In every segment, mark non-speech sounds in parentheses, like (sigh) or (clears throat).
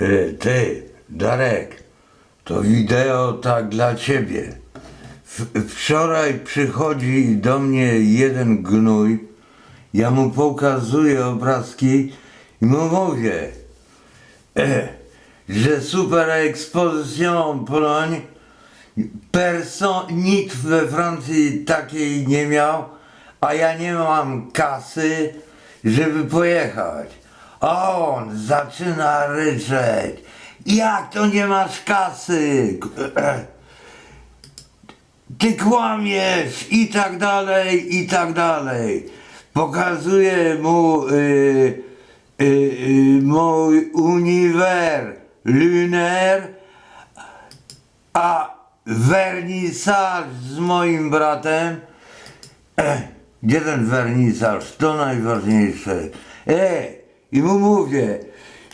E, Ty, Darek, to wideo tak dla ciebie. Wczoraj przychodzi do mnie jeden gnój, ja mu pokazuję obrazki i mu mówię, e, że super ekspozycją Poloń, nikt we Francji takiej nie miał, a ja nie mam kasy, żeby pojechać. On zaczyna ryczeć. Jak to nie masz kasy? (clears throat) Ty kłamiesz i tak dalej, i tak dalej. Pokazuję mu y, y, y, mój uniwer luner, a wernisaż z moim bratem (clears throat) gdzie ten wernisaż? To najważniejsze. E, i mu mówię,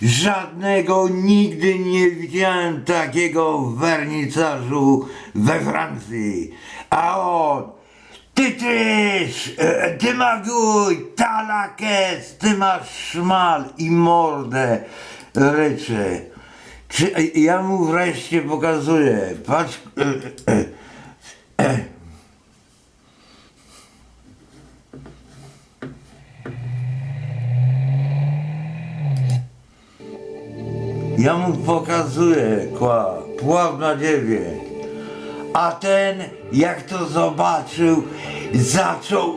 żadnego nigdy nie widziałem takiego wernisażu we Francji. A on, ty tyś, e, ty maguj, talakes, ty masz szmal i mordę, ryczy. Czy, ja mu wreszcie pokazuję, patrz, e, e, e, Ja mu pokazuję, kła, pław na dziewięć. A ten, jak to zobaczył, zaczął,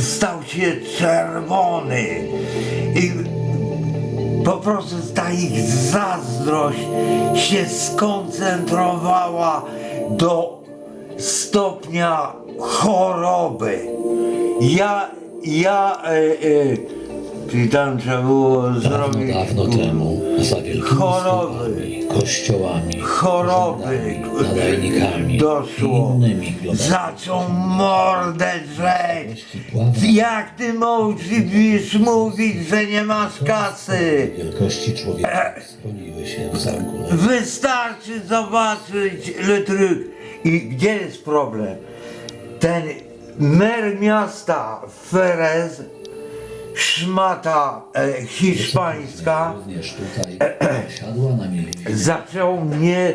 stał się czerwony. I po prostu ta ich zazdrość się skoncentrowała do stopnia choroby. Ja, ja, e, e, czyli tam trzeba było Dawno, zrobić... dawno temu, za wielkimi Choroby. sklepami, kościołami, choroby urzędami, nadajnikami doszło. i innymi Zaczął mordę drzeć. Jak ty możesz mówić, że nie masz kasy? wielkości człowieka schroniły się w zamku. Wystarczy zobaczyć Le Truc. I gdzie jest problem? Ten mer miasta Ferez, szmata e, hiszpańska, Również zaczął mnie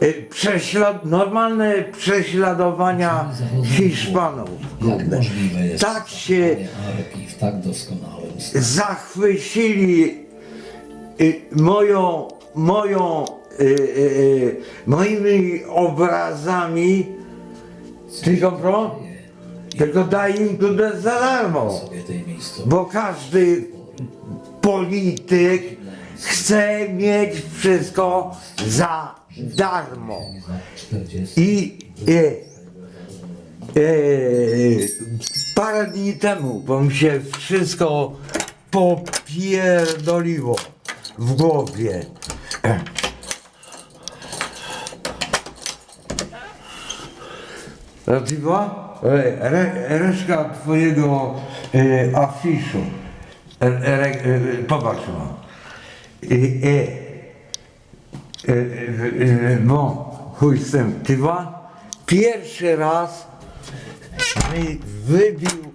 e, prześlad, normalne prześladowania Hiszpanów. Tak się zachwycili y, moją, moją, y, y, moimi obrazami. Ty? Tylko daj im tu za darmo. Bo każdy polityk chce mieć wszystko za darmo. Za 40 I e, e, parę dni temu, bo mi się wszystko popierdoliło w głowie. E. E, Re, reszka twojego e, afiszu. E, re, e, popatrz no. E, e, e, e, e, bon, chuj z tym. Ty vois? Pierwszy raz mi wybił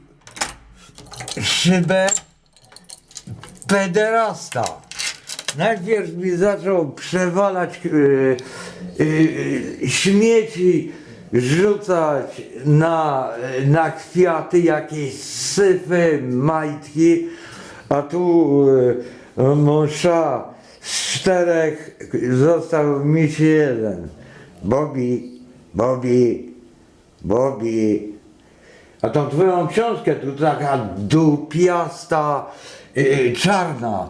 szybę pederasta. Najpierw mi zaczął przewalać e, e, śmieci, rzucać na, na kwiaty jakieś syfy, majtki, a tu e, mąża z czterech został mi się jeden. Bobby, Bobby, Bobby. A tą twoją książkę tu taka dupiasta, y, czarna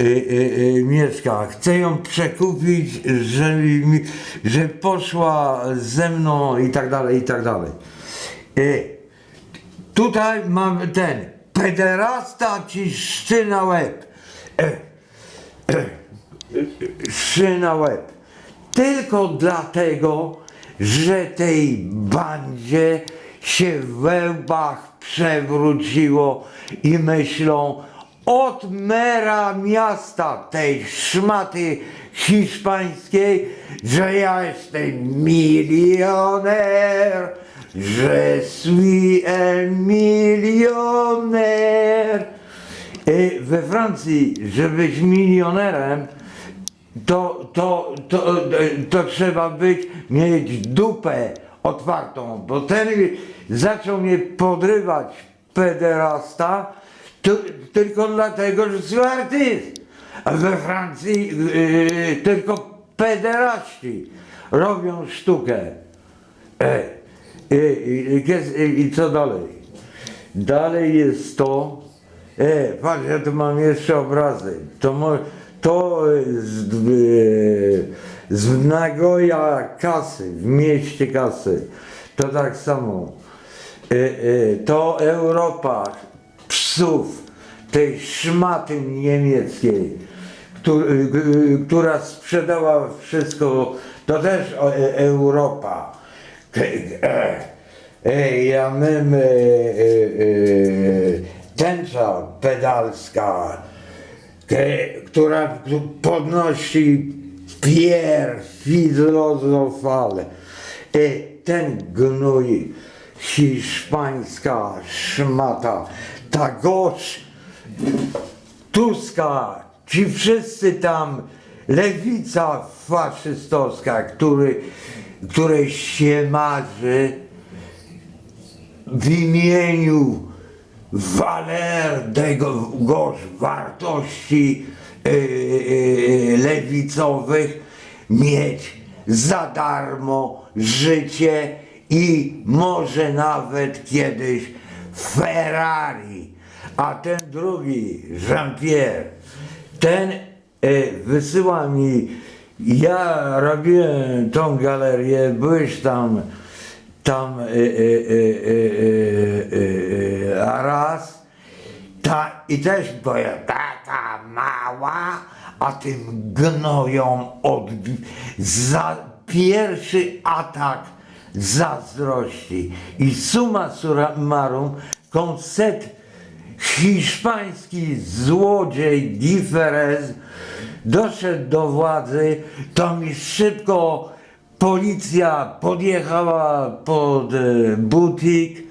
y, y, y, mieszka. Chcę ją przekupić, żeby, mi, poszła ze mną i tak dalej, i tak dalej. Tutaj mamy ten, pederasta ci szczy łeb. E, na łeb. Tylko dlatego, że tej bandzie się w łbach przewróciło i myślą od mera miasta tej szmaty hiszpańskiej, że ja jestem milioner, że suis un millionaire. E, We Francji, żeby być milionerem, to, to, to, to trzeba być, mieć dupę otwartą, bo ten zaczął mnie podrywać pederasta to, tylko dlatego, że jest artyst. A we Francji yy, tylko pederaści robią sztukę. E, i, co dalej? Dalej jest to. E, patrz, ja tu mam jeszcze obrazy. To, to z, e, z Kasy, w mieście Kasy. To tak samo. E, e, to Europa psów, tej szmaty niemieckiej, któ- e, która sprzedała wszystko, to też e, Europa. E, e, Ja e, tęcza pedalska, która podnosi pier filozofale. Ten gnój, hiszpańska szmata, ta gość, Tuska, ci wszyscy tam, lewica faszystowska, który, której się marzy w imieniu waler tego goż wartości e, lewicowych mieć za darmo życie i może nawet kiedyś Ferrari. A ten drugi, Jean-Pierre, ten e, wysyła mi, ja robiłem tą galerię, byłeś tam, tam e, e, raz, ta, i też powiem, taka mała, a tym gnoją od, za pierwszy atak zazdrości. I summa summarum, koncept hiszpański złodziej Diferez doszedł do władzy, to mi szybko policja podjechała pod e, butik,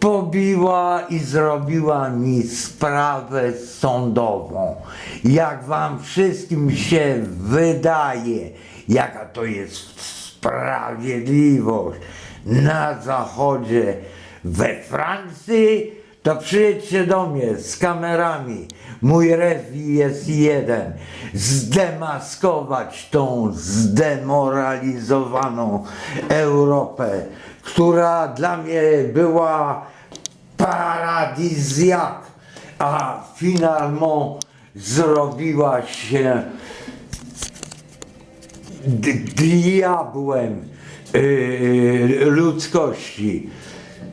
pobiła i zrobiła mi sprawę sądową. Jak wam wszystkim się wydaje, jaka to jest sprawiedliwość na zachodzie we Francji, to przyjedźcie do mnie z kamerami. Mój rewi jest jeden. Zdemaskować tą zdemoralizowaną Europę, która dla mnie była paradizjak, a finalement zrobiła się diabłem yy, ludzkości.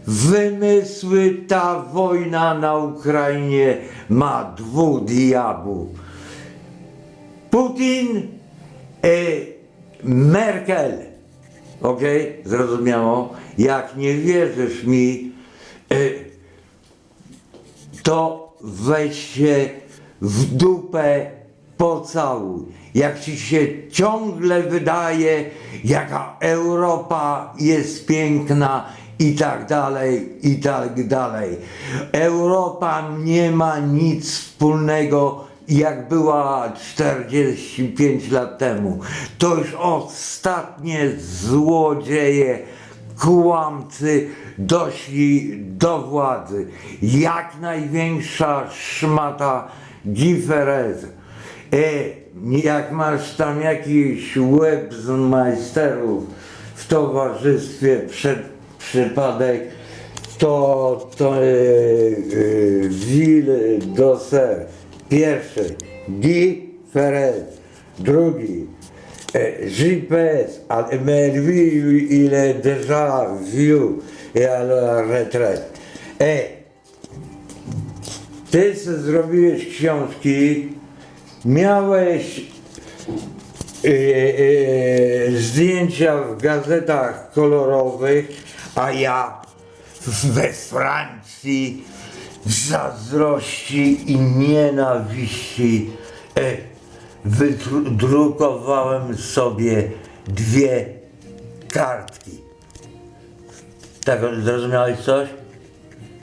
Wymysły ta wojna na Ukrainie ma dwóch diabłów. Putin, e, Merkel. Ok? Zrozumiało? Jak nie wierzysz mi, e, to weź się w dupę pocałuj. Jak ci się ciągle wydaje, jaka Europa jest piękna i tak dalej, i tak dalej. Europa nie ma nic wspólnego jak była 45 lat temu. To już ostatnie złodzieje, kłamcy doszli do władzy. Jak największa szmata Giferez. E, jak masz tam jakiś łeb z majsterów w towarzystwie przed przypadek, to, to e, e, Ville d'Ossert. Pierwszy Ferret, drugi e, JPS, ale lui il est déjà vieux et à la retraite. E, ty zrobiłeś książki, miałeś zdjęcia w gazetach kolorowych, a ja we Francji zazdrości i nienawiści e, wydrukowałem sobie dwie kartki. Tak, zrozumiałeś coś?